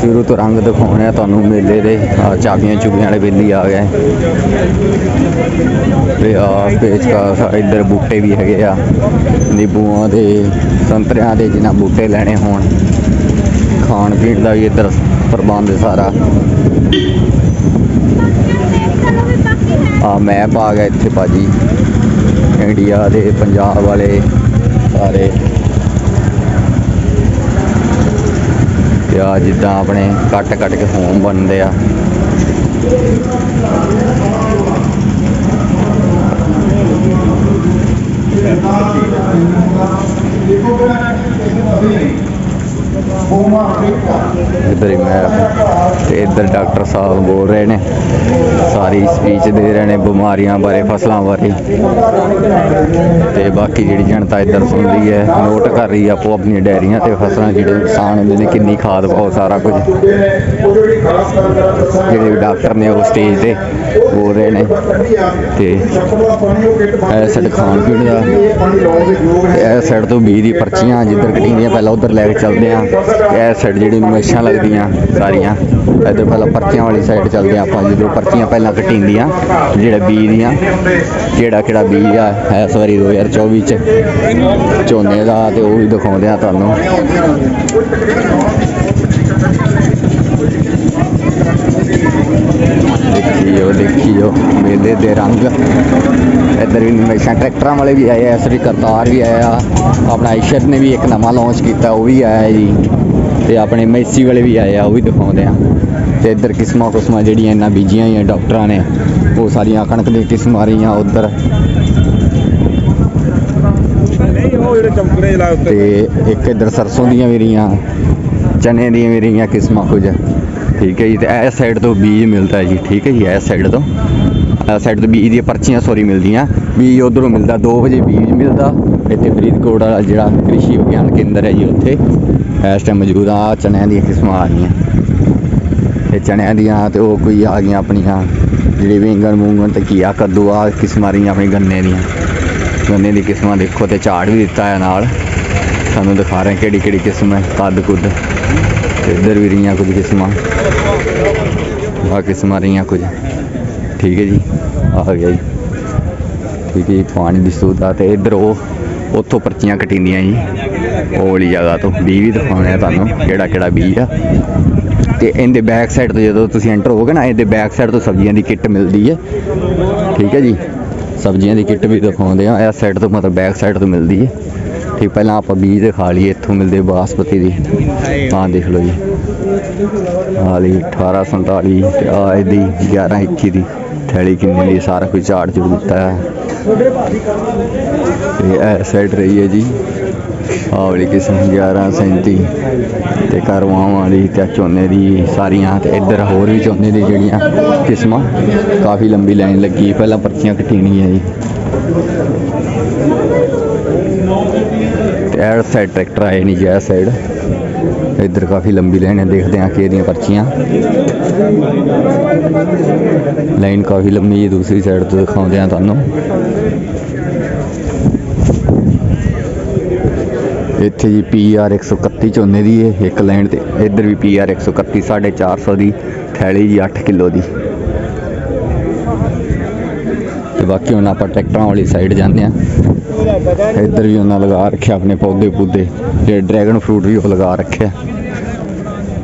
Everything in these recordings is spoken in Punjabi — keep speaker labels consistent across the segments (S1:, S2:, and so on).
S1: ਸ਼ੁਰੂ ਤੋਂ ਰੰਗ ਦਿਖਾਉਣੇ ਆ ਤੁਹਾਨੂੰ ਮੇਲੇ ਦੇ। ਆ, ਚਾਬੀਆਂ ਚੁਬੀਆਂ ਵਾਲੇ ਬੇਲੀ ਆ ਗਏ ਤੇ ਆ, ਪੇਚਕਾ ਇੱਧਰ ਬੂਟੇ ਵੀ ਹੈਗੇ ਆ। ਨਿੰਬੂਆਂ ਦੇ, ਸੰਤਰਿਆਂ ਦੇ ਜਿਨ੍ਹਾਂ ਬੂਟੇ ਲੈਣੇ ਹੋਣ। ਖਾਣ ਪੀਣ ਦਾ ਵੀ ਇੱਧਰ ਪ੍ਰਬੰਧ ਸਾਰਾ। ਆ, ਮੈਪ ਆ ਗਿਆ ਇੱਥੇ ਭਾਜੀ। ਇੰਡੀਆ ਦੇ, ਪੰਜਾਬ ਵਾਲੇ ਸਾਰੇ। ਤੇ ਆ ਜਿੱਦਾਂ ਆਪਣੇ ਕੱਟ ਕੱਟ ਕੇ ਹੋਮ ਬਣਦੇ ਆ। ਇੱਧਰ ਹੀ ਮੈਪ ਤੇ ਇੱਧਰ ਡਾਕਟਰ ਸਾਹਿਬ ਬੋਲ ਰਹੇ ਨੇ, ਸਾਰੀ ਸਪੀਚ ਦੇ ਰਹੇ ਨੇ ਬਿਮਾਰੀਆਂ ਬਾਰੇ, ਫਸਲਾਂ ਬਾਰੇ। ਤੇ ਬਾਕੀ ਜਿਹੜੀ ਜਨਤਾ ਇੱਧਰ ਸੁਣਦੀ ਹੈ, ਨੋਟ ਕਰ ਰਹੀ ਹੈ ਆਪੋ ਆਪਣੀਆਂ ਡੈਰੀਆਂ ਤੇ ਫਸਲਾਂ, ਜਿਹੜੇ ਨੁਕਸਾਨ ਹੁੰਦੇ ਨੇ, ਕਿੰਨੀ ਖਾਦ ਪਾਓ, ਸਾਰਾ ਕੁਝ। ਜਿਹੜੇ ਡਾਕਟਰ ਨੇ ਉਹ ਸਟੇਜ ਤੇ ਹੋ ਰਹੇ ਨੇ ਤੇ ਇਹ ਸਾਈਡ ਖਾਣ ਪੀਣ ਦਾ ਤੇ ਇਹ ਸਾਈਡ ਤੋਂ 20 ਦੀ ਪਰਚੀਆਂ ਜਿੱਧਰ ਕਟੀਆਂ ਪਹਿਲਾਂ ਉਧਰ ਲੈ ਕੇ ਚੱਲਦੇ ਆ ਇਹ ਸਾਈਡ ਜਿਹੜੀ ਨਮੇਸ਼ਾਂ ਲੱਗਦੀਆਂ ਸਾਰੀਆਂ। ਇੱਧਰ ਪਹਿਲਾਂ ਪਰਚੀਆਂ ਵਾਲੀ ਸਾਈਡ ਚੱਲਦੇ ਆ ਆਪਾਂ, ਜਦੋਂ ਪਰਚੀਆਂ ਪਹਿਲਾਂ ਕਟੀਂਦੀਆਂ, ਜਿਹੜਾ ਬੀਜ ਦੀਆਂ, ਕਿਹੜਾ ਕਿਹੜਾ ਬੀਜ ਆ, ਇਸ ਵਾਰੀ 2024 ਚ ਝੋਨੇ ਦਾ ਤੇ ਉਹ ਵੀ ਦਿਖਾਉਂਦੇ ਆ ਤੁਹਾਨੂੰ। ਦੇਖੀਓ ਮੇਲੇ ਦੇ ਰੰਗ। ਇੱਧਰ ਵੀ ਹਮੇਸ਼ਾ ਟਰੈਕਟਰਾਂ ਵਾਲੇ ਵੀ ਆਏ ਆ ਸ੍ਰੀ ਕਰਤਾਰ ਵੀ ਆਇਆ। ਆਪਣਾ ਆਇਸ਼ਰ ਨੇ ਵੀ ਇੱਕ ਨਵਾਂ ਲਾਂਚ ਕੀਤਾ, ਉਹ ਵੀ ਆਇਆ ਜੀ। ਤੇ ਆਪਣੇ ਮੈਸੀ ਵਾਲੇ ਵੀ ਆਏ ਆ, ਉਹ ਵੀ ਦਿਖਾਉਂਦੇ ਆ। ਤੇ ਇੱਧਰ ਕਿਸਮਾਂ ਕਿਸਮਾਂ ਜਿਹੜੀਆਂ ਇਹਨਾਂ ਬੀਜੀਆਂ ਹੀ ਡਾਕਟਰਾਂ ਨੇ, ਉਹ ਸਾਰੀਆਂ ਕਣਕ ਦੀਆਂ ਕਿਸਮਾਂ ਰਹੀਆਂ ਉੱਧਰ।
S2: ਨਹੀਂ
S1: ਤੇ ਇੱਕ ਇੱਧਰ ਸਰਸੋਂ ਦੀਆਂ ਵੀ ਰਹੀਆਂ, ਚਨੇ ਦੀਆਂ ਵੀ ਰਹੀਆਂ ਕਿਸਮਾਂ ਕੁਝ। ਠੀਕ ਹੈ ਜੀ, ਤੇ ਇਸ ਸਾਈਡ ਤੋਂ ਬੀਜ ਮਿਲਦਾ ਹੈ ਜੀ, ਠੀਕ ਹੈ ਜੀ ਇਸ ਸਾਈਡ ਤੋਂ। ਇਸ ਸਾਈਡ ਤੋਂ ਬੀਜ ਦੀਆਂ ਪਰਚੀਆਂ ਸੋਰੀ ਮਿਲਦੀਆਂ। ਬੀਜ ਉਧਰੋਂ ਮਿਲਦਾ 2 ਵਜੇ ਬੀਜ ਮਿਲਦਾ। ਇੱਥੇ ਫਰੀਦਕੋਟ ਵਾਲਾ ਜਿਹੜਾ ਕ੍ਰਿਸ਼ੀ ਵਿਗਿਆਨ ਕੇਂਦਰ ਹੈ ਜੀ, ਉੱਥੇ। ਇਸ ਟਾਈਮ ਮੌਜੂਦ ਆ, ਚਣਿਆਂ ਦੀਆਂ ਕਿਸਮਾਂ ਆ ਗਈਆਂ। ਇਹ ਚਣਿਆਂ ਦੀਆਂ ਤੇ ਉਹ ਕੋਈ ਆ ਗਈਆਂ ਆਪਣੀਆਂ, ਜਿਹੜੇ ਵਿੰਗਣ ਮੂੰਗਣ ਤੇ ਕੀਆ ਕੱਦੂ, ਆ ਕਿਸਮਾਂ ਰਹੀਆਂ ਆਪਣੇ ਗੰਨੇ ਦੀਆਂ। ਗੰਨੇ ਦੀ ਕਿਸਮਾਂ ਦੇਖੋ ਤੇ ਝਾੜ ਵੀ ਦਿੱਤਾ ਹੈ ਨਾਲ। ਸਾਨੂੰ ਦਿਖਾ ਰਹੇ ਕਿਹੜੀ ਕਿਹੜੀ ਕਿਸਮ ਹੈ ਕੱਦ ਕੁੱਦ ਇੱਧਰ ਵੀ ਰਹੀਆਂ ਕੁਝ ਕਿਸਮਾਂ। ਆ ਕਿਸਮਾਂ ਰਹੀਆਂ ਕੁਝ। ਠੀਕ ਹੈ ਜੀ ਆ ਗਿਆ ਜੀ। ਠੀਕ ਹੈ ਜੀ, ਪਾਣੀ ਦੀ ਸੁਵਿਧਾ ਤੇ ਇੱਧਰ ਉਹ ਉੱਥੋਂ ਪਰਚੀਆਂ ਕਟੀਂਦੀਆਂ ਜੀ। ਉਹ ਵਾਲੀ ਜਗ੍ਹਾ ਤੋਂ ਬੀਜ ਵੀ ਦਿਖਾਉਣੇ ਆ ਤੁਹਾਨੂੰ ਕਿਹੜਾ ਕਿਹੜਾ ਬੀਜ ਆ। ਤੇ ਇਹਦੇ ਬੈਕ ਸਾਈਡ ਤੋਂ ਜਦੋਂ ਤੁਸੀਂ ਐਂਟਰ ਹੋਗੇ ਨਾ ਇਹਦੇ ਬੈਕ ਸਾਈਡ ਤੋਂ ਸਬਜ਼ੀਆਂ ਦੀ ਕਿੱਟ ਮਿਲਦੀ ਹੈ। ਠੀਕ ਹੈ ਜੀ ਸਬਜ਼ੀਆਂ ਦੀ ਕਿੱਟ ਵੀ ਦਿਖਾਉਂਦੇ ਆ ਇਸ ਸਾਈਡ ਤੋਂ ਮਤਲਬ ਬੈਕ ਸਾਈਡ ਤੋਂ ਮਿਲਦੀ ਹੈ। ਠੀਕ ਪਹਿਲਾਂ ਆਪਾਂ ਬੀਜ ਦਿਖਾ ਲਈਏ, ਇੱਥੋਂ ਮਿਲਦੇ ਬਾਸਪਤੀ ਦੀ। ਹਾਂ ਦੇਖ ਲਓ ਜੀ। ਆਹ ਲਈ 1847 ਤੇ ਆ ਇਹਦੀ 1121 ਦੀ ਥੈਲੀ ਕਿੰਨੀ ਦੀ, ਸਾਰਾ ਕੁਝ ਝਾੜ ਝੂੜ ਦਿੱਤਾ ਹੈ। ਤੇ ਇਹ ਸਾਈਡ ਰਹੀ ਹੈ ਜੀ। ਆ ਵਾਲੀ ਕਿਸਮ 1137 ਤੇ ਕਰਵਾਵਾਂ ਦੀ ਤੇ ਆਹ ਝੋਨੇ ਦੀ ਸਾਰੀਆਂ ਤੇ ਇੱਧਰ ਹੋਰ ਵੀ ਝੋਨੇ ਦੀ ਜਿਹੜੀਆਂ ਕਿਸਮਾਂ, ਕਾਫੀ ਲੰਬੀ ਲਾਈਨ ਲੱਗੀ। ਪਹਿਲਾਂ ਪਰਚੀਆਂ ਕਟੀਣੀਆਂ ਜੀ। ਤੇ ਸਾਈਡ ਟਰੈਕਟਰ ਆਏ ਨਹੀਂ ਜੀ ਸਾਈਡ। ਇੱਧਰ ਕਾਫੀ ਲੰਬੀ ਲਾਈਨ ਹੈ ਦੇਖਦੇ ਹਾਂ ਕਿ ਇਹਦੀਆਂ ਪਰਚੀਆਂ। ਲਾਈਨ ਕਾਫੀ ਲੰਮੀ ਹੈ ਦੂਸਰੀ ਸਾਈਡ ਤੋਂ ਦਿਖਾਉਂਦੇ ਹਾਂ ਤੁਹਾਨੂੰ। ਇੱਥੇ ਜੀ ਪੀਆਰ 131 ਝੋਨੇ ਦੀ ਹੈ ਇੱਕ ਲਾਈਨ ਤੇ, ਇੱਧਰ ਵੀ ਪੀਆਰ 131 450 ਦੀ, ਥੈਲੀ ਜੀ 8 ਕਿਲੋ ਦੀ। ਤੇ ਬਾਕੀ ਹੁਣ ਆਪਾਂ ਟਰੈਕਟਰਾਂ ਵਾਲੀ ਸਾਈਡ ਜਾਂਦੇ ਹਾਂ। ਇੱਧਰ ਵੀ ਉਹਨਾਂ ਲਗਾ ਰੱਖਿਆ ਆਪਣੇ ਪੌਦੇ ਪੂਦੇ ਜਿਹੜੇ ਡਰੈਗਨ ਫਰੂਟ ਵੀ ਉਹ ਲਗਾ ਰੱਖਿਆ।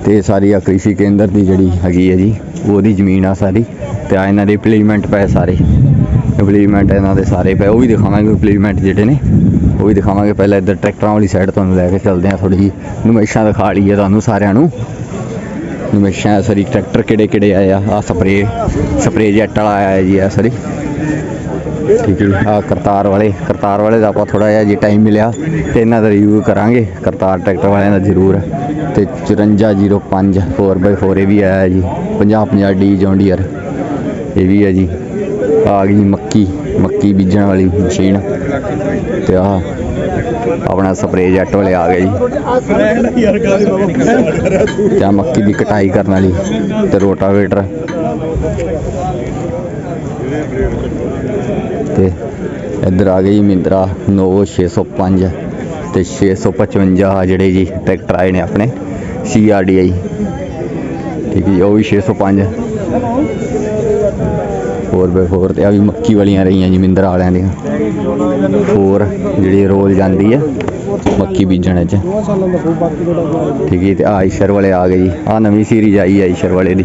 S1: ਤੇ ਸਾਰੀ ਆ ਕ੍ਰਿਸ਼ੀ ਕੇਂਦਰ ਦੀ ਜਿਹੜੀ ਹੈਗੀ ਹੈ ਜੀ, ਉਹਦੀ ਜ਼ਮੀਨ ਆ ਸਾਰੀ, ਤੇ ਆ ਇਹਨਾਂ ਦੇ ਇੰਪਲੀਮੈਂਟ ਪਏ ਸਾਰੇ। ਇੰਪਲੀਮੈਂਟ ਇਹਨਾਂ ਦੇ ਸਾਰੇ ਪਏ, ਉਹ ਵੀ ਦਿਖਾਵਾਂਗੇ ਇੰਪਲੀਮੈਂਟ ਜਿਹੜੇ ਨੇ, ਉਹ ਵੀ ਦਿਖਾਵਾਂਗੇ। ਪਹਿਲਾਂ ਇੱਧਰ ਟਰੈਕਟਰਾਂ ਵਾਲੀ ਸਾਈਡ ਤੁਹਾਨੂੰ ਲੈ ਕੇ ਚੱਲਦੇ ਆ ਥੋੜੀ ਜਿਹੀ ਨਮੇਸ਼ਾਂ ਦਿਖਾ ਲਈਏ ਤੁਹਾਨੂੰ ਸਾਰਿਆਂ ਨੂੰ। ਨਮੇਸ਼ਾਂ ਸਾਰੀ ਟਰੈਕਟਰ ਕਿਹੜੇ ਕਿਹੜੇ ਆਏ ਆ ਆ ਸਪਰੇ ਸਪਰੇ ਜੈਟ ਵਾਲਾ ਆਇਆ ਜੀ ਆ ਸਾਰੀ ਠੀਕ ਹੈ ਆ ਕਰਤਾਰ ਵਾਲੇ ਕਰਤਾਰ ਵਾਲੇ ਦਾ ਆਪਾਂ ਥੋੜਾ ਜਿਹਾ ਜੇ ਟਾਈਮ ਮਿਲਿਆ ਤੇ ਇਹਨਾਂ ਦਾ ਰਿਵਿਊ ਕਰਾਂਗੇ। ਕਰਤਾਰ ਟਰੈਕਟਰ ਵਾਲਿਆਂ ਦਾ ਜ਼ਰੂਰ। ਤੇ 5405 4x4 ਇਹ ਵੀ ਆਇਆ ਜੀ। 50 50 ਡੀ ਜੌਂਡੀਅਰ। ਇਹ ਵੀ ਹੈ ਜੀ। ਆ ਗਈ ਮੱਕੀ ਮੱਕੀ ਬੀਜਣ ਵਾਲੀ ਮਸ਼ੀਨ। ਤੇ ਆ ਆਪਣਾ ਸਪਰੇ ਜੈਟ ਵਾਲੇ ਆ ਗਏ ਜੀ।
S2: ਯਾਰ
S1: ਤੇ ਮੱਕੀ ਦੀ ਕਟਾਈ ਕਰਨ ਵਾਲੀ ਤੇ ਰੋਟਾਵੇਟਰ। ਤੇ ਇੱਧਰ ਆ ਗਈ ਮਿੰਦਰਾ ਨੋਵੋ 605 ਤੇ 655 ਆ ਜਿਹੜੇ ਜੀ ਟਰੈਕਟਰ ਆਏ ਨੇ ਆਪਣੇ CRDI ਠੀਕ ਹੈ ਜੀ, ਉਹ ਵੀ 605 4 ਬਾਈ 4 ਤੇ ਆ ਵੀ ਮੱਕੀ ਵਾਲੀਆਂ ਰਹੀਆਂ ਜੀ ਮਿੰਦਰ ਵਾਲਿਆਂ ਦੀਆਂ। 4 ਜਿਹੜੀ ਰੋਲ ਜਾਂਦੀ ਹੈ ਮੱਕੀ ਬੀਜਣ ਚ ਠੀਕ ਹੈ ਜੀ, ਤੇ ਆ ਆਇਸ਼ਰ ਵਾਲੇ ਆ ਗਏ ਜੀ। ਆ ਨਵੀਂ ਸੀਰੀਜ਼ ਆਈ ਹੈ ਆਇਸ਼ਰ ਵਾਲੇ ਦੀ।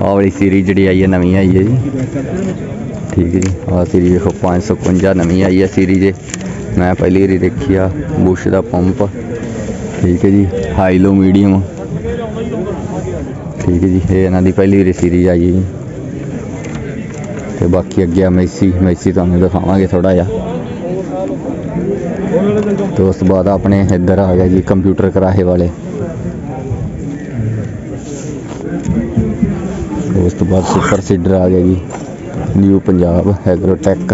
S1: ਆਹ ਵਾਲੀ ਸੀਰੀਜ਼ ਜਿਹੜੀ ਆਈ ਹੈ ਨਵੀਂ ਆਈ ਹੈ ਜੀ। ਠੀਕ ਹੈ ਜੀ। ਆ ਸੀਰੀਜ਼ ਦੇਖੋ 551 ਨਵੀਂ ਆਈ ਹੈ ਸੀਰੀਜ਼ ਮੈਂ ਪਹਿਲੀ ਵਾਰੀ ਦੇਖੀ ਆ, ਬੁਸ਼ ਦਾ ਪੰਪ। ਠੀਕ ਹੈ ਜੀ ਹਾਈ ਲੋ ਮੀਡੀਅਮ ਠੀਕ ਹੈ ਜੀ, ਇਹ ਇਹਨਾਂ ਦੀ ਪਹਿਲੀ ਵਾਰੀ ਸੀਰੀਜ਼ ਆਈ ਹੈ ਜੀ। ਤੇ ਬਾਕੀ ਅੱਗੇ ਆ ਮੈਸੀ ਮੈਸੀ ਤੁਹਾਨੂੰ ਦਿਖਾਵਾਂਗੇ ਥੋੜਾ ਜਿਹਾ। ਤੇ ਉਸ ਤੋਂ ਬਾਅਦ ਆਪਣੇ ਇੱਧਰ ਆ ਗਿਆ ਜੀ ਕੰਪਿਊਟਰ ਕਰਾਹੇ ਵਾਲੇ। ਉਸ ਤੋਂ ਬਾਅਦ ਸੁਪਰ ਸੀਡਰ ਆ ਗਿਆ ਜੀ। ਨਿਊ ਪੰਜਾਬ ਐਗਰੋਟੈਕ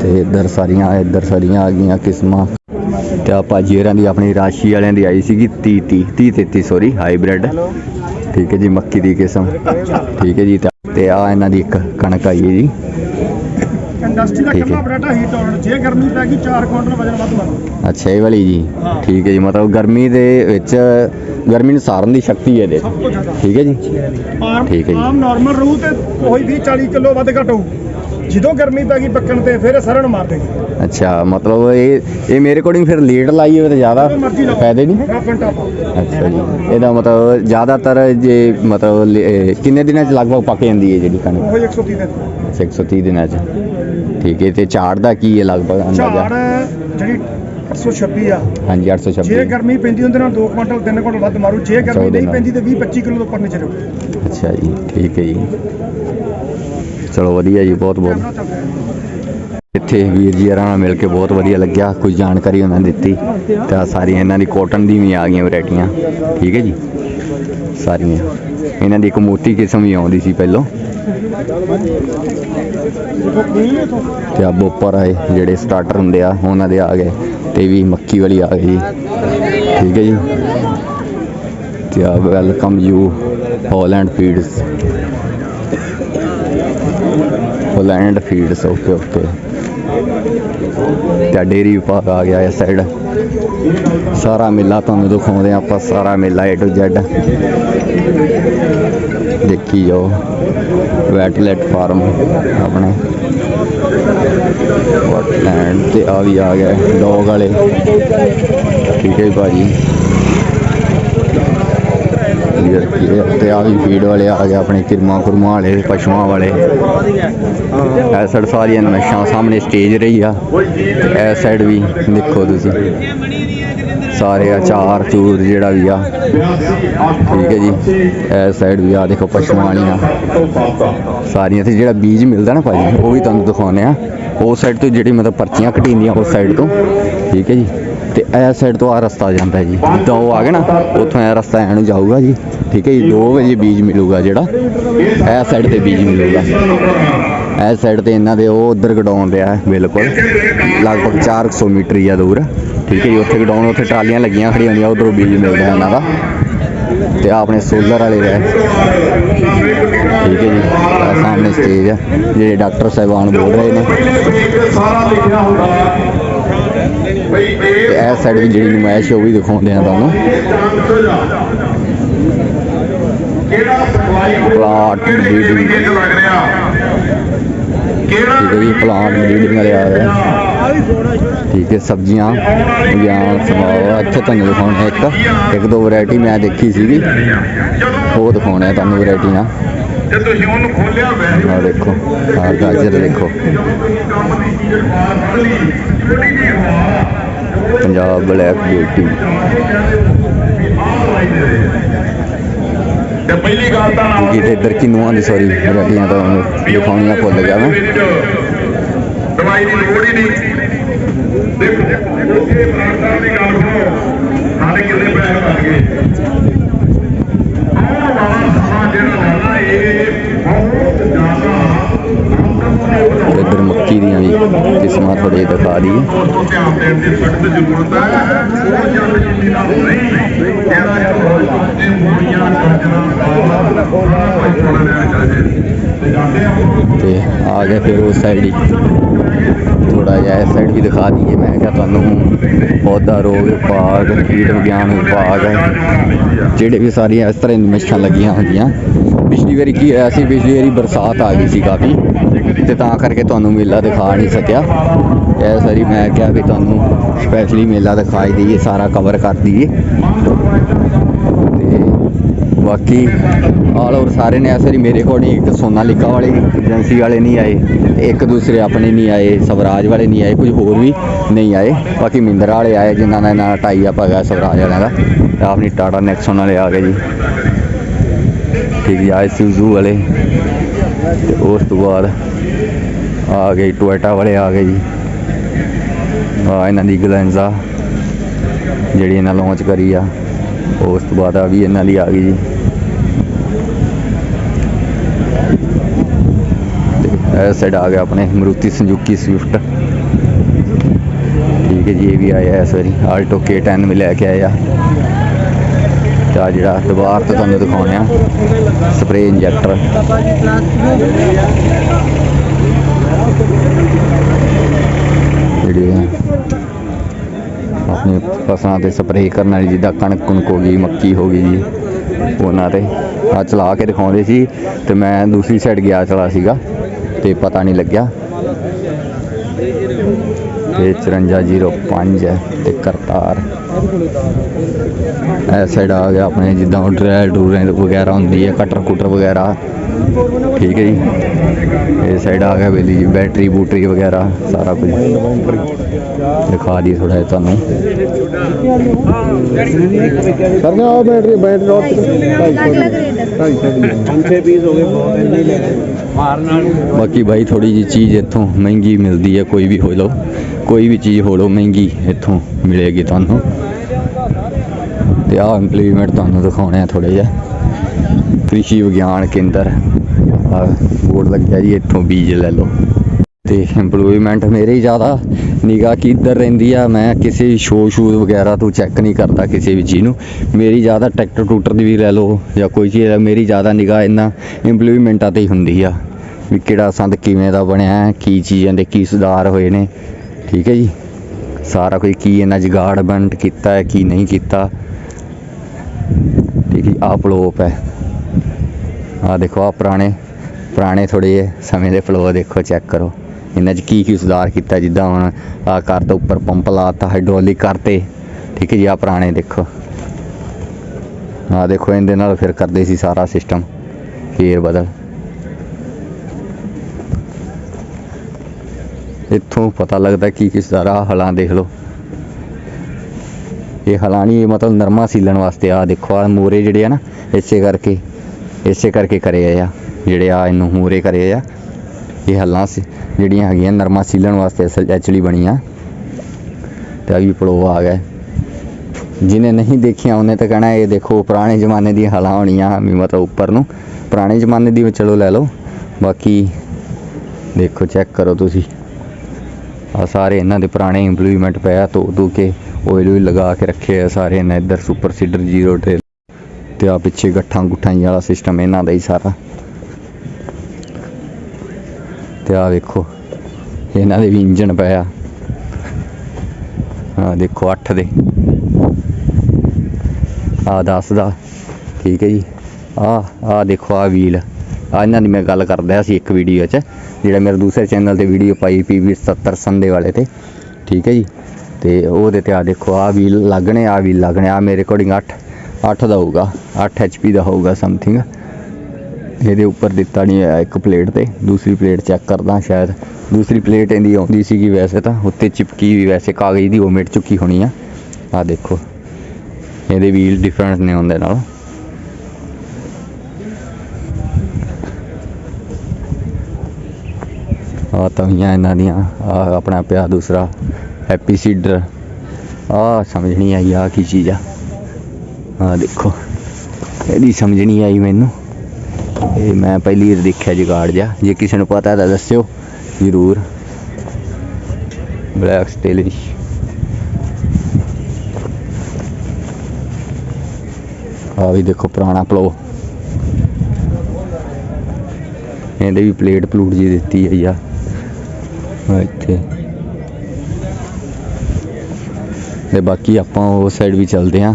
S1: ਤੇ ਇੱਧਰ ਸਾਰੀਆਂ ਇੱਧਰ ਸਾਰੀਆਂ ਆ ਗਈਆਂ ਕਿਸਮਾਂ। ਤੇ ਆ ਭਾਜੀ ਦੀ ਆਪਣੀ ਰਾਸ਼ੀ ਵਾਲਿਆਂ ਦੀ ਆਈ ਸੀਗੀ 30 30 30 33 ਸੌਰੀ ਹਾਈਬ੍ਰਿਡ ਠੀਕ ਹੈ ਜੀ, ਮੱਕੀ ਦੀ ਕਿਸਮ। ਠੀਕ ਹੈ ਜੀ, ਤੇ- ਤੇ ਆ ਇਹਨਾਂ ਦੀ ਇੱਕ ਕਣਕ ਆਈ ਹੈ ਜੀ।
S3: ਇੰਡਸਟਰੀ ਦਾ
S1: ਠੀਕ ਹੈ।
S3: ਕੱਲਾ ਬਰਾਟਾ ਹੀਟ ਟੋਲਰੈਂਟ ਜੇ ਗਰਮੀ ਪੈ ਗਈ 4 ਕੁਇੰਟਲ ਵਜਨ ਵੱਧ ਮਾਰੂ
S1: ਅੱਛਾ ਇਹ ਵਾਲੀ ਜੀ।
S3: ਹਾਂ।
S1: ਠੀਕ ਹੈ ਜੀ ਮਤਲਬ ਗਰਮੀ ਦੇ ਵਿੱਚ ਗਰਮੀ ਨੂੰ ਸਾਰਨ ਦੀ ਸ਼ਕਤੀ ਹੈ ਇਹਦੇ 'ਚ।
S3: ਸਭ ਤੋਂ ਜ਼ਿਆਦਾ।
S1: ਠੀਕ ਹੈ ਜੀ?
S3: ਆਮ
S1: ਠੀਕ ਹੈ ਜੀ।
S3: ਆਮ ਨਾਰਮਲ ਰਹੂ ਤੇ ਉਹੀ 20 40 ਕਿਲੋ ਵੱਧ ਘਟੂ ਜਦੋਂ ਗਰਮੀ ਪੈ ਗਈ ਪੱਕਣ ਤੇ ਫਿਰ ਨੂੰ ਮਾਰ ਦੇਗੀ।
S1: ਅੱਛਾ ਮਤਲਬ ਇਹ ਇਹ ਮੇਰੇ ਅਕੋਰਡਿੰਗ ਫਿਰ ਲੇਟ ਲਾਈ ਹੋਵੇ ਤਾਂ ਜ਼ਿਆਦਾ
S3: ਜਦੋਂ ਮਰਜ਼ੀ ਲਾਓ।
S1: ਫਾਇਦੇ ਨਹੀਂ?
S3: ਹਾਫ ਘੰਟਾ ਪਾਓ।
S1: ਅੱਛਾ ਜੀ। ਇਹਦਾ ਮਤਲਬ ਜ਼ਿਆਦਾਤਰ ਜੇ ਮਤਲਬ ਲੇ- ਇਹ ਕਿੰਨੇ ਦਿਨਾਂ ਚ ਲਗਭਗ ਪੱਕ ਜਾਂਦੀ ਹੈ ਜਿਹੜੀ ਕਣਕ?
S3: ਉਹ 130 ਦੇ
S1: 130 ਦਿਨਾਂ ਚ। ਠੀਕ ਹੈ ਤੇ ਝਾੜ ਦਾ ਕੀ ਹੈ ਲਗਭਗ
S3: ਝਾੜ
S1: ਅੰਦਾਜ਼ਾ
S3: ਜਿਹੜੀ 826 ਆ।
S1: ਹਾਂਜੀ
S3: ਜੇ
S1: 826
S3: ਗਰਮੀ ਪੈਂਦੀ ਉਹਦੇ ਨਾਲ 2 ਕੁਇੰਟਲ 3 ਕੁਇੰਟਲ ਵੱਧ ਮਾਰੂ। ਜੇ ਗਰਮੀ ਨਹੀਂ
S1: ਨਾਲ।
S3: ਪੈਂਦੀ ਤੇ 20 25 ਕਿਲੋ ਤੋਂ ਉੱਪਰ ਨਹੀਂ ਚੜੂ
S1: ਅੱਛਾ ਜੀ ਠੀਕ ਹੈ ਜੀ। ਚਲੋ ਵਧੀਆ ਜੀ ਬਹੁਤ ਬਹੁਤ। ਇੱਥੇ ਵੀਰ ਜੀ ਹਰਾਂ ਨਾਲ ਮਿਲ ਕੇ ਬਹੁਤ ਵਧੀਆ ਲੱਗਿਆ। ਕੁਝ ਜਾਣਕਾਰੀ ਉਹਨਾਂ ਨੇ ਦਿੱਤੀ। ਤੇ ਸਾਰੀਆਂ ਇਹਨਾਂ ਦੀ ਕੋਟਨ ਦੀ ਵੀ ਆ ਗਈਆਂ ਵੈਰਾਈਟੀਆਂ। ਠੀਕ ਹੈ ਜੀ। ਸਾਰੀਆਂ। ਇਹਨਾਂ ਦੀ ਇੱਕ ਮੋਟੀ ਕਿਸਮ ਵੀ ਆਉਂਦੀ ਸੀ ਪਹਿਲਾਂ। ਤੇ ਆ ਬੋਪਰ ਆਏ ਜਿਹੜੇ ਸਟਾਰਟਰ ਹੁੰਦੇ ਆ ਉਹਨਾਂ ਦੇ ਆ ਗਏ। ਤੇ ਵੀ ਮੱਕੀ ਵਾਲੀ ਆ ਗਈ। ਠੀਕ ਹੈ ਜੀ। ਤੇ ਆ welcome you Holland feeds Holland feeds okay okay ਤੇ ਆਹ ਡੇਅਰੀ ਵਿਭਾਗ ਆ ਗਿਆ ਇਸ ਸਾਈਡ ਸਾਰਾ ਮੇਲਾ ਤੁਹਾਨੂੰ ਦਿਖਾਉਂਦੇ ਹਾਂ ਆਪਾਂ, ਸਾਰਾ ਮੇਲਾ A to Z ਦੇਖੀ ਜਾਓ। ਵੈਟਲੈਟ ਫਾਰਮ ਆਪਣੇ। ਵਟਲੈਂਡ ਤੇ ਆ ਵੀ ਆ ਗਿਆ ਡੌਗ ਵਾਲੇ। ਠੀਕ ਹੈ ਜੀ ਭਾਜੀ। Clear, clear। ਤੇ ਆ ਵੀ ਫੀਡ ਵਾਲੇ ਆ ਗਏ ਆਪਣੇ ਕਿਰਮਾ ਕੁਰਮਾ ਵਾਲੇ ਪਸ਼ੂਆਂ ਵਾਲੇ। ਇਹ ਸਾਈਡ ਸਾਰੀਆਂ ਨਮਸ਼ਾਂ ਸਾਹਮਣੇ ਸਟੇਜ ਰਹੀ ਆ। ਇਹ ਸਾਈਡ ਵੀ ਦੇਖੋ ਤੁਸੀਂ। ਸਾਰੇ ਅਚਾਰ ਚੂਰ ਜਿਹੜਾ ਵੀ ਆ। ਠੀਕ ਹੈ ਜੀ। ਇਸ ਸਾਈਡ ਵੀ ਆ, ਦੇਖੋ ਪਸ਼ੂਆਂ ਵਾਲੀਆਂ। ਸਾਰੀਆਂ ਤੇ ਜਿਹੜਾ ਬੀਜ ਮਿਲਦਾ ਨਾ ਭਾਜੀ, ਉਹ ਵੀ ਤੁਹਾਨੂੰ ਦਿਖਾਉਂਦੇ ਆ। ਉਸ ਸਾਈਡ ਤੋਂ ਜਿਹੜੀ ਮਤਲਬ ਪਰਚੀਆਂ ਕਟੀਂਦੀਆਂ ਉਸ ਸਾਈਡ ਤੋਂ। ਠੀਕ ਹੈ ਜੀ। ਤੇ ਇਹ ਸਾਈਡ ਤੋਂ ਆ ਰਸਤਾ ਜਾਂਦਾ ਜੀ। ਜਿੱਦਾਂ ਉਹ ਆ ਗਿਆ ਨਾ, ਉੱਥੋਂ ਇਹ ਰਸਤਾ ਐਂ ਨੂੰ ਜਾਊਗਾ ਜੀ। ਠੀਕ ਹੈ ਜੀ। 2 ਵਜੇ ਬੀਜ ਮਿਲੂਗਾ ਜਿਹੜਾ, ਇਹ ਸਾਈਡ ਤੇ ਬੀਜ ਮਿਲੂਗਾ। ਇਹ ਸਾਈਡ ਤੇ ਇਹਨਾਂ ਦੇ ਉਹ ਉਧਰ ਗਡਾਉਣ ਰਿਹਾ ਹੈ ਬਿਲਕੁਲ। ਲਗਭਗ 400 ਮੀਟਰ ਹੀ ਆ ਦੂਰ। ਠੀਕ ਹੈ ਜੀ, ਉੱਥੇ ਗਡਾਉਣ ਉੱਥੇ ਟਰਾਲੀਆਂ ਲੱਗੀਆਂ ਖੜੀਆਂ ਹੁੰਦੀਆਂ ਉਧਰੋਂ ਬੀਜ ਮਿਲਦਾ ਇਹਨਾਂ ਦਾ। ਤੇ ਆਪਣੇ ਸੋਲਰ ਵਾਲੇ ਰਹਿ ਠੀਕ ਹੈ ਜੀ, ਆਹ ਸਾਹਮਣੇ ਸਟੇਜ ਆ, ਜਿਹੜੇ ਡਾਕਟਰ ਸਾਹਿਬਾਨ ਬੋਲ ਰਹੇ ਨੇ। ਤੇ ਇਹ ਸਾਈਡ ਵੀ ਜਿਹੜੀ ਨੁਮਾਇਸ਼ ਉਹ ਵੀ ਦਿਖਾਉਂਦੇ ਆ ਤੁਹਾਨੂੰ। ਪਲਾਟ ਬਰੀਡਿੰਗ ਠੀਕ ਹੈ ਜੀ ਪਲਾਟ ਬਰੀਡਿੰਗ ਵਾਲੇ ਆ ਰਹੇ ਆ। ਠੀਕ ਹੈ, ਸਬਜ਼ੀਆਂ, ਜਾਂ ਸਮਾਵਾ ਇੱਥੇ ਤੁਹਾਨੂੰ ਦਿਖਾਉਣਾ ਇੱਕ। ਇੱਕ, ਦੋ ਵੈਰਾਈਟੀ ਮੈਂ ਦੇਖੀ ਸੀਗੀ। ਉਹ ਦਿਖਾਉਣਾ ਆ ਤੁਹਾਨੂੰ ਵੈਰਾਈਟੀਆਂ
S2: ਜੇ ਤੁਸੀਂ ਉਹਨੂੰ ਖੋਲਿਆ ਵੈਸੇ
S1: ਆ ਦੇਖੋ ਆ ਗਾਜਰ ਦੇਖੋ। ਪੰਜਾਬ ਬਲੈਕ ਬਿਊਟੀ
S2: ਤੇ ਪਹਿਲੀ ਗੱਲ ਤਾਂ ਨਾ
S1: ਕੀ ਇੱਧਰ ਕਿਨੂਆਂ ਦੀ ਸੌਰੀ ਵੈਰਾਈਟੀਆਂ ਤੁਹਾਨੂੰ ਦਿਖਾਉਣੀਆਂ ਭੁੱਲ ਗਿਆ ਮੈਂ।
S2: ਦਵਾਈ ਦੀ ਲੋੜ ਹੀ ਨਹੀਂ। ਦੇਖੋ ਇਹ ਮਾਰਦਾ ਦੀ ਗੱਲ ਸੁਣੋ ਸਾਡੇ ਕਿੰਨੇ ਪੈਸੇ ਬਣ ਗਏ। ਆਹ ਵਾਲਾ ਸਮਾਂ ਜਿਹੜਾ ਹੈਗਾ ਇਹ ਬਹੁਤ ਜ਼ਿਆਦਾ
S1: ਇੱਧਰ ਮੱਕੀ ਦੀਆਂ ਵੀ ਕਿਸਮਾਂ ਥੋੜੀ ਦਿਖਾ ਦਈਏ।
S2: ਬਹੁਤ ਧਿਆਨ ਦੇਣ ਦੀ ਸਖਤ ਜ਼ਰੂਰਤ ਹੈ। ਉਹ ਜਲ ਜਿੰਨੀ ਨਾਲ ਨਹੀਂ ਜਿਹੜਾ ਇਹ ਮੂਲੀਆਂ ਗਾਜਰਾਂ ਸਾਰਾ ਕੋਈ ਥੋੜਾ ਰਹਿਣਾ ਚਾਹੀਦਾ
S1: ਤੇ ਆ ਆ ਗਿਆ ਫਿਰ ਉਸ ਸਾਈਡ ਹੀ। ਥੋੜਾ ਜਿਹਾ ਇਸ ਸਾਈਡ ਵੀ ਦਿਖਾ ਦਈਏ। ਮੈਂ ਕਿਹਾ ਤੁਹਾਨੂੰ ਪੌਦਾ ਰੋਗ ਵਿਭਾਗ ਕੀਟ ਵਿਗਿਆਨ ਵਿਭਾਗ ਜਿਹੜੇ ਵੀ ਸਾਰੀਆਂ ਇਸ ਤਰ੍ਹਾਂ ਦੀਆਂ ਮਸ਼ਕਾਂ ਲੱਗੀਆਂ ਹੁੰਦੀਆਂ। ਪਿਛਲੀ ਵਾਰੀ ਕੀ ਹੋਇਆ ਸੀ? ਪਿਛਲੀ ਵਾਰੀ ਬਰਸਾਤ ਆ ਗਈ ਸੀ ਕਾਫੀ, ਤੇ ਤਾਂ ਕਰਕੇ ਤੁਹਾਨੂੰ ਮੇਲਾ ਦਿਖਾ ਨਹੀਂ ਸਕਿਆ। ਇਸ ਵਾਰੀ ਮੈਂ ਕਿਹਾ ਵੀ ਤੁਹਾਨੂੰ ਸਪੈਸ਼ਲੀ ਮੇਲਾ ਦਿਖਾਈ ਦਈਏ, ਸਾਰਾ ਕਵਰ ਕਰ ਦਈਏ। ਬਾਕੀ ਆਲ ਓਵਰ ਸਾਰੇ ਨੇ ਇਸ ਵਾਰੀ ਮੇਰੇ ਕੋਲ ਨਹੀਂ ਇੱਕ ਸੋਨਾਲੀਕਾ ਵਾਲੇ ਏਜੰਸੀ ਵਾਲੇ ਨਹੀਂ ਆਏ, ਇੱਕ ਦੂਸਰੇ ਆਪਣੇ ਨਹੀਂ ਆਏ, ਸਵਰਾਜ ਵਾਲੇ ਨਹੀਂ ਆਏ, ਕੁਝ ਹੋਰ ਵੀ ਨਹੀਂ ਆਏ। ਬਾਕੀ ਮਿੰਦਰਾ ਵਾਲੇ ਆਏ, ਜਿਨ੍ਹਾਂ ਦਾ ਨਾਲ ਟਾਈ ਅਪ ਹੈਗਾ ਸਵਰਾਜ ਵਾਲਿਆਂ ਦਾ। ਆਪਣੀ ਟਾਟਾ ਨੈਕਸਨ ਵਾਲੇ ਆ ਗਏ ਜੀ। ਠੀਕ ਜੀ, ਆਏ ਸੂਜ਼ੂ ਵਾਲੇ। ਤੇ ਉਸ ਤੋਂ ਬਾਅਦ ਆ ਗਏ ਟੋਇਟਾ ਵਾਲੇ ਆ ਗਏ ਜੀ। ਆ ਇਹਨਾਂ ਦੀ ਗਲੈਂਜ਼ਾ ਜਿਹੜੀ ਇਹਨਾਂ ਲਾਂਚ ਕਰੀ ਆ। ਉਸ ਤੋਂ ਬਾਅਦ ਆ ਵੀ ਇਹਨਾਂ ਲਈ ਆ ਗਈ ਜੀ। ਤੇ ਇਹ ਸਾਈਡ ਆ ਗਿਆ ਆਪਣੇ, ਮਰੂਤੀ ਸੰਜੂਕੀ ਸਵਿਫਟ। ਠੀਕ ਹੈ ਜੀ, ਇਹ ਵੀ ਆਇਆ ਇਸ ਵਾਰੀ, ਆਲਟੋ K10 ਵੀ ਲੈ ਕੇ ਆਏ ਆ। ਤੇ ਆ ਜਿਹੜਾ ਦੁਬਾਰ ਤੋਂ ਤੁਹਾਨੂੰ ਦਿਖਾਉਣੇ ਆ ਸਪਰੇ ਇੰਜੈਕਟਰ ਜਿਹੜੀ ਹੈ ਆਪਣੀ ਫਸਲਾਂ ਤੇ ਸਪਰੇਅ ਕਰਨ ਵਾਲੀ ਜਿੱਦਾਂ ਕਣਕ ਕੁਣਕ ਹੋ ਗਈ, ਮੱਕੀ ਹੋ ਗਈ ਜੀ, ਉਹਨਾਂ ਤੇ। ਆ ਚਲਾ ਕੇ ਦਿਖਾਉਂਦੇ ਸੀ, ਤੇ ਮੈਂ ਦੂਸਰੀ ਸਾਈਡ ਗਿਆ ਚਲਾ ਸੀਗਾ। ਤੇ ਪਤਾ ਨਹੀਂ ਲੱਗਿਆ। ਇਹ 5405 ਹੈ ਤੇ ਕਰਤਾਰ। ਇਹ ਸਾਈਡ ਆ ਗਿਆ ਆਪਣੇ ਜਿੱਦਾਂ ਡਰੈਲ ਡੂਰੈਲ ਵਗੈਰਾ ਹੁੰਦੀ ਹੈ ਕਟਰ ਕੁਟਰ ਵਗੈਰਾ। ਠੀਕ ਹੈ ਜੀ। ਇਹ ਸਾਈਡ ਆ ਗਿਆ ਵੇਲੀ ਜੀ ਬੈਟਰੀ ਬੂਟਰੀ ਵਗੈਰਾ ਸਾਰਾ ਕੁਝ। ਦਿਖਾ ਦੀ ਥੋੜਾ ਜਿਹਾ ਤੁਹਾਨੂੰ।
S3: ਕਰਨਾ ਆ ਬੈਟਰੀ ਬੈਟਰੀ ਰੋਡ
S4: ਪੰਛੇ ਪੀਸ ਹੋ ਗਏ ਬਹੁਤ ਇੰਨੇ ਲੈ
S1: ਬਾਕੀ ਬਾਈ ਥੋੜੀ ਜੀ ਚੀਜ਼ ਇੱਥੋਂ ਮਹਿੰਗੀ ਮਿਲਦੀ ਹੈ ਕੋਈ ਵੀ ਹੋ ਲਓ ਕੋਈ ਵੀ ਚੀਜ਼ ਹੋ ਲਓ ਮਹਿੰਗੀ ਇੱਥੋਂ ਮਿਲੇਗੀ ਤੁਹਾਨੂੰ। ਤੇ ਆਹ ਇੰਪਲੀਮੈਂਟ ਤੁਹਾਨੂੰ ਦਿਖਾਉਣੇ ਆ ਥੋੜੇ ਜਿਹਾ। ਕ੍ਰਿਸ਼ੀ ਵਿਗਿਆਨ ਕੇਂਦਰ ਬੋਰਡ ਲੱਗਿਆ ਜੀ, ਇੱਥੋਂ ਬੀਜ ਲੈ ਲਓ। ਤੇ ਇੰਪਲੋਇਮੈਂਟ ਮੇਰੀ ਜ਼ਿਆਦਾ। ਨਿਗਾਹ ਕਿੱਧਰ ਰਹਿੰਦੀ ਆ, ਮੈਂ ਕਿਸੇ ਵੀ ਸ਼ੋਅ ਸ਼ੂਜ਼ ਵਗੈਰਾ ਤੋਂ ਚੈੱਕ ਨਹੀਂ ਕਰਦਾ ਕਿਸੇ ਵੀ ਚੀਜ਼ ਨੂੰ। ਮੇਰੀ ਜ਼ਿਆਦਾ ਟਰੈਕਟਰ ਟੂਟਰ ਦੀ ਵੀ ਲੈ ਲਓ ਜਾਂ ਕੋਈ ਚੀਜ਼ ਮੇਰੀ ਜ਼ਿਆਦਾ ਨਿਗਾਹ ਇਹਨਾਂ ਇੰਪਲੋਇਮੈਂਟਾਂ ਤੇ ਹੀ ਹੁੰਦੀ ਆ। ਵੀ ਕਿਹੜਾ ਸੰਦ ਕਿਵੇਂ ਦਾ ਬਣਿਆ ਕੀ ਚੀਜ਼ਾਂ ਦੇ ਕੀ ਸੁਧਾਰ ਹੋਏ ਨੇ। ਠੀਕ ਹੈ ਜੀ? ਸਾਰਾ ਕੁਝ ਕੀ ਇਹਨਾਂ ਜਗਾੜ ਜਗਾੜਮੈਂਟ ਕੀਤਾ ਹੈ, ਕੀ ਨਹੀਂ ਕੀਤਾ। ਠੀਕ ਹੈ ਆਹ ਪਲੋਪ ਹੈ। ਆ ਦੇਖੋ ਆ ਪੁਰਾਣੇ ਪੁਰਾਣੇ ਥੋੜੇ ਜਿਹੇ ਸਮੇਂ ਦੇ ਫਲੋ ਦੇਖੋ ਚੈੱਕ ਕਰੋ। ਇਹਨਾਂ 'ਚ ਕੀ ਕੀ ਸੁਧਾਰ ਕੀਤਾ, ਜਿੱਦਾਂ ਹੁਣ ਆ ਕਰਤਾ ਉੱਪਰ ਪੰਪ ਲਾਤਾ ਹਾਈਡ੍ਰੋਲਿਕ ਕਰਤੇ ਠੀਕ ਹੈ ਜੀ ਆ ਪੁਰਾਣੇ ਦੇਖੋ। ਆ ਦੇਖੋ, ਇਹਦੇ ਨਾਲ ਫਿਰ ਕਰਦੇ ਸੀ ਸਾਰਾ ਸਿਸਟਮ ਫੇਰ ਬਦਲ। ਇੱਥੋਂ ਪਤਾ ਲੱਗਦਾ ਕੀ ਕੀ ਸੁਧਾਰਾ ਹਲਾਂ ਦੇਖ ਲਓ। ਇਹ ਹਲਾਂ ਨਹੀਂ ਮਤਲਬ ਨਰਮਾ ਸੀਲਣ ਵਾਸਤੇ ਆ ਦੇਖੋ ਆ ਮੋਰੇ ਜਿਹੜੇ ਆ ਨਾ, ਇਸੇ ਕਰਕੇ ਇਸੇ ਕਰਕੇ ਕਰੇ ਆ, ਜਿਹੜੇ ਆ ਇਹਨੂੰ ਮੂਰੇ ਕਰੇ ਆ। ਇਹ ਹੱਲਾਂ ਸੀ। ਜਿਹੜੀਆਂ ਹੈਗੀਆਂ ਨਰਮਾ ਸੀਲਣ ਵਾਸਤੇ ਅਸਲ ਐਕਚੁਅਲੀ ਬਣੀਆਂ। ਤੇ ਆ ਵੀ ਪੜੋ ਆ ਗਏ। ਜਿਹਨੇ ਨਹੀਂ ਦੇਖੀਆਂ, ਉਹਨੇ ਤਾਂ ਕਹਿਣਾ, ਇਹ ਦੇਖੋ, ਪੁਰਾਣੇ ਜ਼ਮਾਨੇ ਦੀਆਂ ਹਲਾਂ ਹੋਣੀਆਂ, ਵੀ ਮਤਲਬ ਉੱਪਰ ਨੂੰ। ਪੁਰਾਣੇ ਜ਼ਮਾਨੇ ਦੀ ਵੀ ਚਲੋ ਲੈ ਲਓ। ਬਾਕੀ ਦੇਖੋ ਚੈੱਕ ਕਰੋ ਤੁਸੀਂ। ਆ ਸਾਰੇ ਇਹਨਾਂ ਦੇ ਪੁਰਾਣੇ ਇੰਪਲੀਮੈਂਟ ਪਿਆ ਧੋ ਧੋ ਕੇ ਆਇਲ ਵੀ ਲਗਾ ਕੇ ਰੱਖੇ ਆ ਸਾਰੇ ਇਹਨਾਂ ਇੱਧਰ ਸੁਪਰ ਸੀਡਰ ਜ਼ੀਰੋ ਟ੍ਰੇਲ ਤੇ ਆ ਪਿੱਛੇ ਗੱਠਾਂ ਗੁੱਠਾਂ ਜਿਹਾ ਵਾਲਾ ਸਿਸਟਮ ਇਹਨਾਂ ਦਾ ਹੀ ਸਾਰਾ। ਤੇ ਆ ਵੇਖੋ, ਇਹਨਾਂ ਦੇ ਵੀ ਇੰਜਨ ਪਿਆ। ਆ ਦੇਖੋ 8 ਦੇ। ਆ 10 ਦਾ, ਠੀਕ ਹੈ ਜੀ। ਆ ਆ ਦੇਖੋ ਆ ਵੀਲ ਆ ਇਹਨਾਂ ਦੀ ਮੈਂ ਗੱਲ ਕਰਦਾ ਸੀ ਇੱਕ ਵੀਡੀਓ 'ਚ, ਜਿਹੜਾ ਮੇਰੇ ਦੂਸਰੇ ਚੈਨਲ ਤੇ ਵੀਡੀਓ ਪਾਈ ਪੀਵੀ 77 ਸੰਦੇ ਵਾਲੇ ਤੇ, ਠੀਕ ਹੈ ਜੀ। ਤੇ ਉਹਦੇ ਤੇ ਆ ਦੇਖੋ ਆ ਵੀਲ ਲੱਗਣੇ ਆ ਵੀਲ ਲੱਗਣੇ ਆ ਮੇਰੇ ਅਕੋਰਡਿੰਗ 8 8 ਦਾ ਹੋਊਗਾ 8 ਐਚਪੀ ਦਾ ਹੋਊਗਾ ਸਮਥਿੰਗ ਇਹਦੇ ਉੱਪਰ ਦਿੱਤਾ ਨਹੀਂ ਹੋਇਆ, ਇੱਕ ਪਲੇਟ ਤੇ। ਦੂਸਰੀ ਪਲੇਟ ਚੈੱਕ ਕਰਦਾ ਸ਼ਾਇਦ। ਦੂਸਰੀ ਪਲੇਟ ਇਹਦੀ ਆਉਂਦੀ ਸੀਗੀ ਵੈਸੇ ਤਾਂ, ਉੱਤੇ ਚਿਪਕੀ ਵੀ ਵੈਸੇ ਕਾਗਜ਼ ਦੀ ਉਹ ਮਿਟ ਚੁੱਕੀ ਹੋਣੀ ਆ। ਆ ਦੇਖੋ। ਇਹਦੇ ਵੀਲ ਡਿਫਰੈਂਸ ਨੇ ਹੁੰਦੇ ਨਾਲ। ਆ ਤਵੀਆਂ ਇਹਨਾਂ ਦੀਆਂ। ਆ ਆਪਣਾ ਪਿਆ ਦੂਸਰਾ। ਹੈਪੀ ਸੀਡਰ ਆ ਸਮਝ ਨਹੀਂ ਆਈ ਆ ਕੀ ਚੀਜ਼ ਆ। ਆ ਦੇਖੋ। ਇਹਦੀ ਸਮਝ ਨਹੀਂ ਆਈ ਮੈਨੂੰ। ਇਹ ਮੈਂ ਪਹਿਲੀ ਵਾਰ ਦੇਖਿਆ ਜਗਾੜ ਜਾ ਜੇ ਕਿਸੇ ਨੂੰ ਪਤਾ ਤਾਂ ਦੱਸਿਓ। ਜ਼ਰੂਰ। ਬਲੈਕ ਸਟੇਲਿਸ਼ ਆ ਵੀ ਦੇਖੋ ਪੁਰਾਣਾ ਪਲੋ। ਇਹਦੇ ਵੀ ਪਲੇਟ ਪਲੂਟ ਜੀ ਦਿੱਤੀ ਹੈ ਆ। ਇੱਥੇ। ਤੇ ਬਾਕੀ ਆਪਾਂ ਉਸ ਸਾਈਡ ਵੀ ਚੱਲਦੇ ਹਾਂ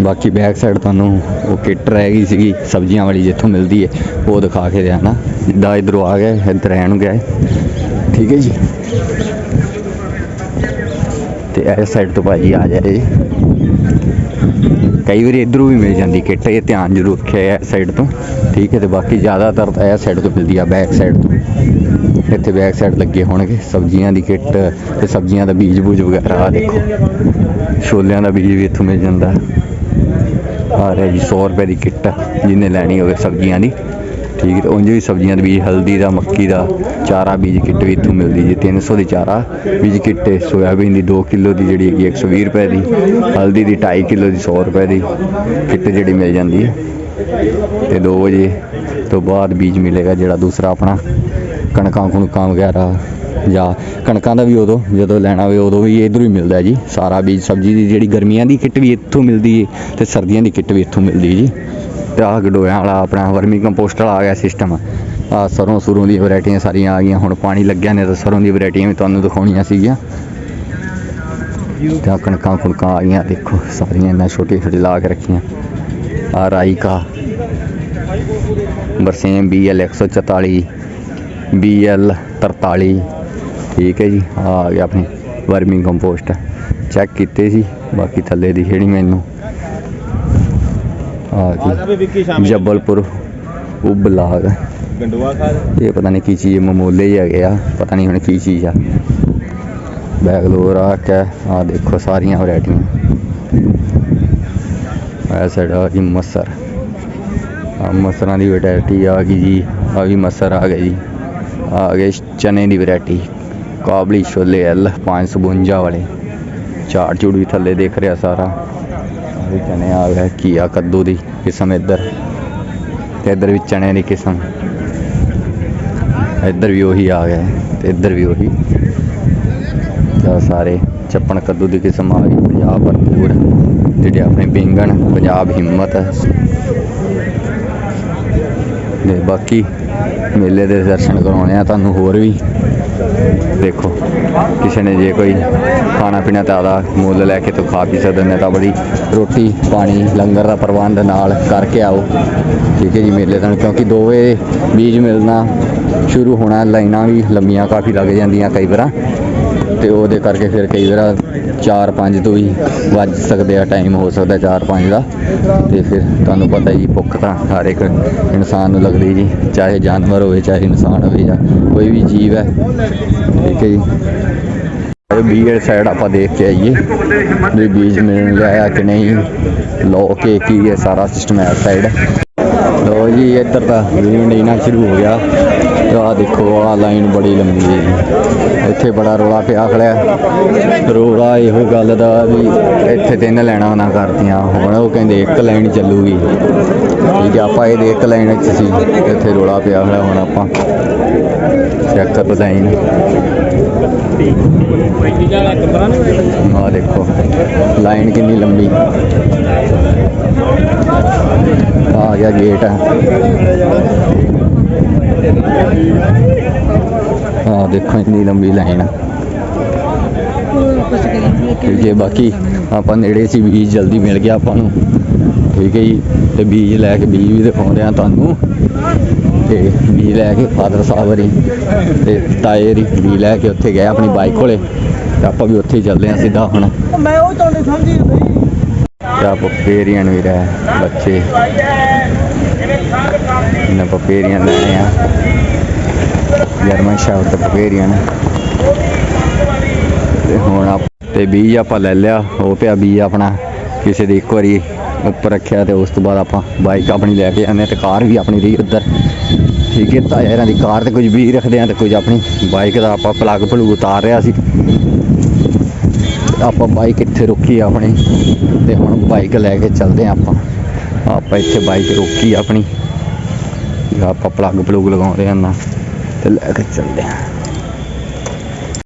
S1: ਬਾਕੀ ਬੈਕ ਸਾਈਡ ਤੁਹਾਨੂੰ ਉਹ ਕਿੱਟ ਰਹਿ ਗਈ ਸੀਗੀ, ਸਬਜ਼ੀਆਂ ਵਾਲੀ ਜਿੱਥੋਂ ਮਿਲਦੀ ਹੈ, ਉਹ ਦਿਖਾ ਕੇ ਦਿਆ ਨਾ ਜਿੱਦਾਂ ਇਧਰੋਂ ਆ ਗਏ ਇੱਧਰ ਐ ਨੂੰ ਗਏ ਠੀਕ ਹੈ ਜੀ। ਤੇ ਇਸ ਸਾਈਡ ਤੋਂ ਭਾਜੀ ਆ ਜਾਏ। ਕਈ ਵਾਰੀ ਇਧਰੋਂ ਵੀ ਮਿਲ ਜਾਂਦੀ ਕਿੱਟ ਇਹ ਧਿਆਨ ਜ਼ਰੂਰ ਰੱਖਿਆ ਇਸ ਸਾਈਡ ਤੋਂ। ਠੀਕ ਹੈ, ਤੇ ਬਾਕੀ ਜ਼ਿਆਦਾਤਰ ਤਾਂ ਇਸ ਸਾਈਡ ਤੋਂ ਮਿਲਦੀ ਆ ਬੈਕ ਸਾਈਡ ਤੋਂ। ਇੱਥੇ ਬੈਕ ਸਾਈਡ ਲੱਗੇ ਹੋਣਗੇ, ਸਬਜ਼ੀਆਂ ਦੀ ਕਿੱਟ ਤੇ ਸਬਜ਼ੀਆਂ ਦਾ ਬੀਜ ਬੂਜ ਵਗੈਰਾ ਆ ਦੇਖੋ। ਛੋਲਿਆਂ ਦਾ ਬੀਜ ਵੀ ਇੱਥੋਂ ਮਿਲ ਜਾਂਦਾ। ਆ ਰਿਹਾ ਜੀ 100 ਰੁਪਏ ਦੀ ਕਿੱਟ ਜਿਹਨੇ ਲੈਣੀ ਹੋਵੇ ਸਬਜ਼ੀਆਂ ਦੀ। ਠੀਕ ਹੈ ਉਂਝ ਵੀ ਸਬਜ਼ੀਆਂ ਦੇ ਬੀਜ, ਹਲਦੀ ਦਾ, ਮੱਕੀ ਦਾ, ਚਾਰਾ ਬੀਜ ਕਿੱਟ ਵੀ ਇੱਥੋਂ ਮਿਲਦੀ ਜੀ 300 ਦੀ ਚਾਰਾ ਬੀਜ ਕਿੱਟ ਸੋਇਆਬੀਨ ਦੀ 2 ਕਿਲੋ ਦੀ ਜਿਹੜੀ ਹੈਗੀ 120 ਰੁਪਏ ਦੀ, ਹਲਦੀ ਦੀ 2.5 ਕਿਲੋ ਦੀ 100 ਰੁਪਏ ਦੀ ਕਿੱਟ ਜਿਹੜੀ ਮਿਲ ਜਾਂਦੀ ਹੈ। ਤੇ 2 ਵਜੇ ਤੋਂ ਬਾਅਦ ਬੀਜ ਮਿਲੇਗਾ ਜਿਹੜਾ ਦੂਸਰਾ ਆਪਣਾ ਕਣਕਾਂ, ਕੁਣਕਾਂ ਵਗੈਰਾ ਜਾਂ ਕਣਕਾਂ ਦਾ ਵੀ ਉਦੋਂ, ਜਦੋਂ ਲੈਣਾ ਹੋਵੇ ਉਦੋਂ ਵੀ ਇਧਰੋਂ ਹੀ ਮਿਲਦਾ ਜੀ। ਸਾਰਾ ਬੀਜ, ਸਬਜ਼ੀ ਦੀ ਜਿਹੜੀ ਗਰਮੀਆਂ ਦੀ ਕਿੱਟ ਵੀ ਇੱਥੋਂ ਮਿਲਦੀ ਹੈ ਤੇ ਸਰਦੀਆਂ ਦੀ ਕਿੱਟ ਵੀ ਇੱਥੋਂ ਮਿਲਦੀ ਜੀ। ਤੇ ਆਹ ਗਡੋਇਆਂ ਵਾਲਾ ਆਪਣਾ ਵਰਮੀ ਕੰਪੋਸਟ ਵਾਲਾ ਆ ਗਿਆ ਸਿਸਟਮ ਆ ਸਰੋਂ ਸੁਰੋਂ ਦੀ ਵੈਰਾਈਟੀਆਂ ਸਾਰੀਆਂ ਆ ਗਈਆਂ, ਹੁਣ ਪਾਣੀ ਲੱਗਿਆ ਨੇ ਤਾਂ ਸਰੋਂ ਦੀ ਵੈਰਾਈਟੀਆਂ ਵੀ ਤੁਹਾਨੂੰ ਦਿਖਾਉਣੀਆਂ ਸੀਗੀਆਂ। ਤਾਂ ਕਣਕਾਂ ਕੁਣਕਾਂ ਆ ਗਈਆਂ, ਦੇਖੋ ਸਾਰੀਆਂ ਇਹਨਾਂ ਛੋਟੇ ਛੋਟੇ ਲਾ ਕੇ ਰੱਖੀਆਂ। ਆ ਰਾਈ ਕਾ ਬਰਸੇਮ BL 144 BL 43 ਠੀਕ ਹੈ ਜੀ ਆਹ ਆ ਗਿਆ ਆਪਣੀ ਵਰਮਿੰਗ ਕੰਪੋਸਟ ਚੈੱਕ ਕੀਤੇ ਸੀ ਬਾਕੀ ਥੱਲੇ ਦੀ ਜਿਹੜੀ ਮੈਨੂੰ। ਆ
S4: ਆ
S1: ਗਈ
S4: ਸ਼ਾਮੇ
S1: ਜੱਬਲਪੁਰ ਉਬਲਾਗ
S4: ਗੰਡੂਆ ਖਾਦ
S1: ਇਹ ਪਤਾ ਨਹੀਂ ਕੀ ਚੀਜ਼ ਮਮੋਲੇ ਹੀ ਹੈਗੇ ਆ ਪਤਾ ਨਹੀਂ ਹੁਣ ਕੀ ਚੀਜ਼ ਆ। ਬੈਗਲੋਰ ਆ ਕੇ ਆ ਦੇਖੋ ਸਾਰੀਆਂ ਵੈਰਾਈਟੀਆਂ। ਸਾਈਡ ਆ ਗਈ ਮਸਰ। ਆ ਮਸਰਾਂ ਦੀ ਵੈਰਾਈਟੀ ਆ ਗਈ ਜੀ ਆ ਵੀ ਮਸਰ ਆ ਗਏ ਜੀ। ਆ ਗਏ ਚਨੇ ਦੀ ਵੈਰਾਈਟੀ। ਕਾਬਲੀ ਛੋਲੇ ਐਲ 552 ਵਾਲੇ। ਝਾੜ ਚੂੜ ਵੀ ਥੱਲੇ ਦੇਖ ਰਿਹਾ ਸਾਰਾ। ਵੀ ਚਨੇ ਆ ਗਿਆ ਕੀਆ ਕੱਦੂ ਦੀ ਕਿਸਮ ਇੱਧਰ। ਤੇ ਇੱਧਰ ਵੀ ਚਨੇ ਦੀ ਕਿਸਮ। ਇੱਧਰ ਵੀ ਉਹੀ ਆ ਗਿਆ, ਤੇ ਇੱਧਰ ਵੀ ਉਹੀ। ਤਾਂ ਸਾਰੇ ਚੱਪਣ ਕੱਦੂ ਦੀ ਕਿਸਮ ਆ ਗਈ, ਪੰਜਾਬ ਭਰਪੂਰ। ਜਿਹੜੇ ਆਪਣੇ ਬੈਂਗਣ, ਪੰਜਾਬ ਹਿੰਮਤ। ਤੇ ਬਾਕੀ ਮੇਲੇ ਦੇ ਦਰਸ਼ਨ ਕਰਾਉਣੇ ਆ, ਤੁਹਾਨੂੰ ਹੋਰ ਵੀ। ਦੇਖੋ, ਕਿਸੇ ਨੇ ਜੇ ਕੋਈ ਖਾਣਾ ਪੀਣਾ ਤਾਂ ਆਦਾ ਮੁੱਲ ਲੈ ਕੇ ਤੋਂ ਖਾ ਪੀ ਸਕਦੇ ਨੇ ਤਾਂ ਬੜੀ ਰੋਟੀ, ਪਾਣੀ, ਲੰਗਰ ਦਾ ਪ੍ਰਬੰਧ ਨਾਲ ਕਰਕੇ ਆਓ। ਠੀਕ ਹੈ ਜੀ, ਮੇਲੇ ਤੋਂ ਕਿਉਂਕਿ ਦੋ ਵਜੇ ਬੀਜ ਮਿਲਣਾ ਸ਼ੁਰੂ ਹੋਣਾ, ਲਾਈਨਾਂ ਵੀ ਲੰਮੀਆਂ ਕਾਫੀ ਲੱਗ ਜਾਂਦੀਆਂ ਕਈ ਵਾਰ। ਤੇ ਉਹਦੇ ਕਰਕੇ ਫਿਰ ਕਈ ਵਾਰ 4-5 ਤੋਂ ਹੀ ਵੱਜ ਸਕਦੇ ਆ ਟਾਈਮ ਹੋ ਸਕਦਾ 4-5 ਦਾ। ਤੇ ਫਿਰ ਤੁਹਾਨੂੰ ਪਤਾ ਹੀ ਜੀ ਭੁੱਖ ਤਾਂ ਹਰ ਇੱਕ ਇਨਸਾਨ ਨੂੰ ਲੱਗਦੀ ਜੀ, ਚਾਹੇ ਜਾਨਵਰ ਹੋਵੇ, ਚਾਹੇ ਇਨਸਾਨ ਹੋਵੇ ਜਾਂ ਕੋਈ ਵੀ ਜੀਵ ਹੈ। ਠੀਕ ਹੈ ਜੀ। ਇਹ ਬੀਅਰ ਸਾਈਡ ਆਪਾਂ ਦੇਖ ਕੇ ਆਈਏ, ਵੀ ਬੀਜ ਮਿਲਣ ਲਿਆ ਕਿ ਨਹੀਂ। ਲੋ ਕੇ ਕੀ ਹੈ ਸਾਰਾ ਸਿਸਟਮ ਹੈ ਸਾਈਡ ਲੋ ਜੀ, ਇੱਧਰ ਤਾਂ ਵੀਵਿੰਡ ਇਨਾ ਸ਼ੁਰੂ ਹੋ ਗਿਆ। ਤੇ ਆਹ ਦੇਖੋ ਆਹ ਲਾਈਨ ਬੜੀ ਲੰਬੀ ਹੈ ਜੀ। ਇੱਥੇ ਬੜਾ ਰੋਲਾ ਪਿਆ ਖੜਿਆ। ਰੋਲਾ ਇਹੋ ਗੱਲ ਦਾ ਵੀ ਇੱਥੇ ਤਿੰਨ ਲੈਣਾ ਨਾ ਕਰਤੀਆਂ। ਹੁਣ ਉਹ ਕਹਿੰਦੇ ਇੱਕ ਲਾਈਨ ਚੱਲੂਗੀ। ਠੀਕ ਹੈ ਆਪਾਂ ਇਹਦੇ ਇੱਕ ਲਾਈਨ ਵਿੱਚ ਸੀ। ਇੱਥੇ ਰੋਲਾ ਪਿਆ ਹੋਇਆ ਹੁਣ ਆਪਾਂ। ਚੈੱਕ ਕਰ ਲਾਈਨ
S4: ਪੈਂਤੀ
S1: ਆਹ ਦੇਖੋ, ਲਾਈਨ ਕਿੰਨੀ ਲੰਬੀ। ਆ ਗਿਆ ਗੇਟ ਆ ਦੇਖੋ ਇੰਨੀ ਲੰਬੀ ਲਾਈਨ ਠੀਕ ਹੈ ਬਾਕੀ ਆਪਾਂ ਨੇੜੇ ਸੀ ਬੀਜ ਜਲਦੀ ਮਿਲ ਗਿਆ ਆਪਾਂ ਨੂੰ। ਠੀਕ ਹੈ ਜੀ ਤੇ ਬੀਜ ਲੈ ਕੇ ਬੀਜ ਵੀ ਦਿਖਾਉਂਦੇ ਆ ਤੁਹਾਨੂੰ। ਤੇ ਬੀਜ ਲੈ ਕੇ ਫਾਦਰ ਸਾਹਿਬ ਹਰੀ ਤੇ ਤਾਏ ਹਰੀ ਬੀਜ ਲੈ ਕੇ ਉੱਥੇ ਗਏ ਆਪਣੀ ਬਾਈਕ ਕੋਲੇ। ਤੇ ਆਪਾਂ ਵੀ ਉੱਥੇ ਚੱਲਦੇ ਆ ਸਿੱਧਾ ਹੁਣ।
S3: ਮੈਂ ਉਹ ਤੁਹਾਨੂੰ ਸਮਝੀ ਨਹੀਂ।
S1: ਤੇ ਆਪਾਂ ਪਪੇਰੀਆਂ ਵੀ ਰਹਿ ਬੱਚੇ। ਇਹਨਾਂ ਪਪੇਰੀਆਂ ਲੈਣੇ ਆ। ਜਰਮਨ ਸ਼ਾਫਟ ਤੇ ਤੇ ਹੁਣ ਆਪ ਤੇ ਬੀਜ ਆਪਾਂ ਲੈ ਲਿਆ, ਉਹ ਪਿਆ ਬੀਜ ਆਪਣਾ। ਕਿਸੇ ਦੀ ਇੱਕ ਵਾਰੀ ਉੱਪਰ ਰੱਖਿਆ ਤੇ ਉਸ ਤੋਂ ਬਾਅਦ ਆਪਾਂ ਬਾਈਕ ਆਪਣੀ ਲੈ ਕੇ ਆਨੇ ਤੇ ਕਾਰ ਵੀ ਆਪਣੀ ਰਹੀ ਉੱਧਰ। ਠੀਕ ਹੈ ਟਾਇਰਾਂ ਦੀ ਕਾਰ ਤੇ ਕੁਝ ਵੀ ਰੱਖਦੇ ਆ ਤੇ ਕੁਝ ਆਪਣੀ ਬਾਈਕ ਦਾ ਆਪਾਂ ਪਲੱਗ ਪਲੂਗ ਉਤਾਰ ਰਿਹਾ ਸੀ। ਆਪਾਂ ਬਾਈਕ ਇੱਥੇ ਰੁਕੀ ਆਪਣੀ। ਤੇ ਹੁਣ ਬਾਈਕ ਲੈ ਕੇ ਚੱਲਦੇ ਆ ਆਪਾਂ। ਆਪਾਂ ਇੱਥੇ ਬਾਈਕ ਰੋਕੀ ਆਪਣੀ। ਤੇ ਆਪਾਂ ਪਲੱਗ ਪਲੂਗ ਲਗਾਉਂਦੇ ਆ ਨਾ ਤੇ ਲੈ ਕੇ ਚੱਲਦੇ ਆ